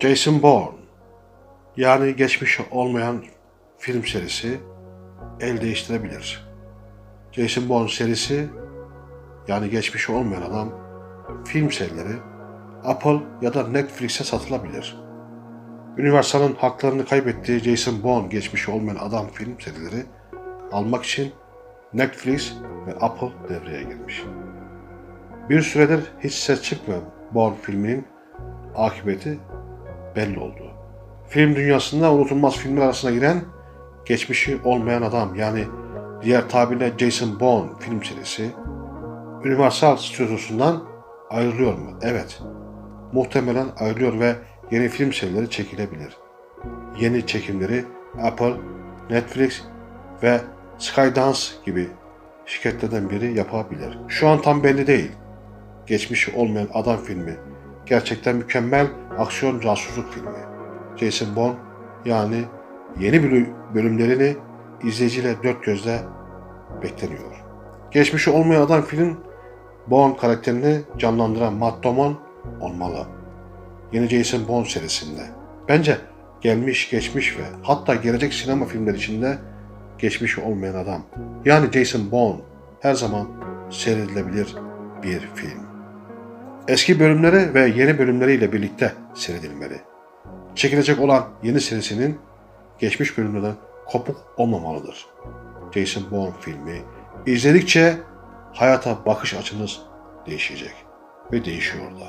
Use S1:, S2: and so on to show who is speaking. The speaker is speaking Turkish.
S1: Jason Bourne yani geçmişi olmayan film serisi el değiştirebilir. Jason Bourne serisi yani geçmişi olmayan adam film serileri Apple ya da Netflix'e satılabilir. Universal'ın haklarını kaybettiği Jason Bourne geçmişi olmayan adam film serileri almak için Netflix ve Apple devreye girmiş. Bir süredir hiç ses çıkmayan Bourne filminin akıbeti belli oldu. Film dünyasında unutulmaz filmler arasına giren geçmişi olmayan adam yani diğer tabirle Jason Bourne film serisi Universal stüdyosundan ayrılıyor mu? Evet. Muhtemelen ayrılıyor ve yeni film serileri çekilebilir. Yeni çekimleri Apple, Netflix ve Skydance gibi şirketlerden biri yapabilir. Şu an tam belli değil. Geçmişi olmayan adam filmi gerçekten mükemmel aksiyon casusluk filmi. Jason Bourne yani yeni bölü- bölümlerini izleyiciyle dört gözle bekleniyor. Geçmişi olmayan adam film Bourne karakterini canlandıran Matt Damon olmalı. Yeni Jason Bourne serisinde. Bence gelmiş, geçmiş ve hatta gelecek sinema filmleri içinde geçmişi olmayan adam. Yani Jason Bourne her zaman seyredilebilir bir film. Eski bölümleri ve yeni bölümleriyle birlikte seyredilmeli. Çekilecek olan yeni serisinin geçmiş bölümlerden kopuk olmamalıdır. Jason Bourne filmi izledikçe hayata bakış açınız değişecek ve değişiyor da.